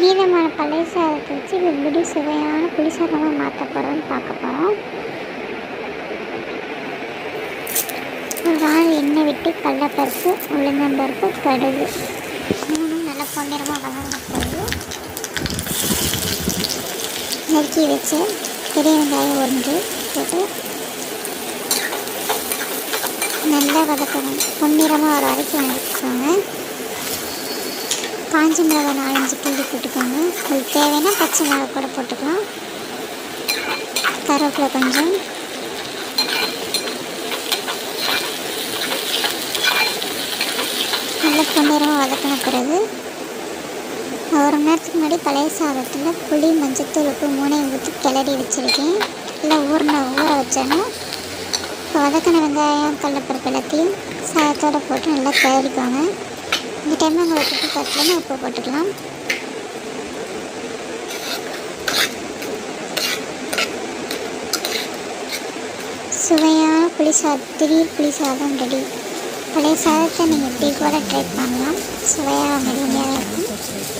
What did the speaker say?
மீதமான பழைய சாதத்தை வச்சு எப்படி சுவையான புளிசாதமாக மாற்ற போகிறோம்னு பார்க்க போகிறோம் ஒரு நாள் எண்ணெய் விட்டு கடலைப்பருப்பு உளுந்தம்பருப்பு கடுகு. மூணும் நல்லா பொன்னிறமாக வளர்ந்த போது நறுக்கி வச்சு பெரிய வெங்காயம் ஒன்று போட்டு நல்லா வதக்கணும். பொன்னிறமாக ஒரு வரைக்கும் வதக்கிக்கோங்க. காஞ்சி மிளகா நாலஞ்சு கிள்ளி போட்டுக்கோங்க. உங்களுக்கு தேவைன்னா பச்சை மிளகா கூட போட்டுக்கலாம். கருவேப்பிலை கொஞ்சம். நல்லா பொன்னிறமாக வதக்கின பிறகு ஒரு மணி நேரத்துக்கு முன்னாடி பழைய சாதத்தில் புளி மஞ்சத்தூள் உப்பு மூணையும் ஊற்றி கிளறி வச்சுருக்கேன். நல்லா ஊறின ஊற வச்சோன்னா இப்போ வதக்கின வெங்காயம் கடலப்பருப்பு எல்லாத்தையும் சாதத்தோடு போட்டு நல்லா கிளறிக்கோங்க. இந்த டைமில் உங்களுக்கு உப்பு பத்தலன்னா உப்பு போட்டுக்கலாம் சுவையான புளி சாதம் திடீர் புளி சாதம் ரெடி பழைய சாதத்தை நீங்கள் இப்படி கூட ட்ரை பண்ணலாம். சுவையாக மெருமையாக இருக்கும்.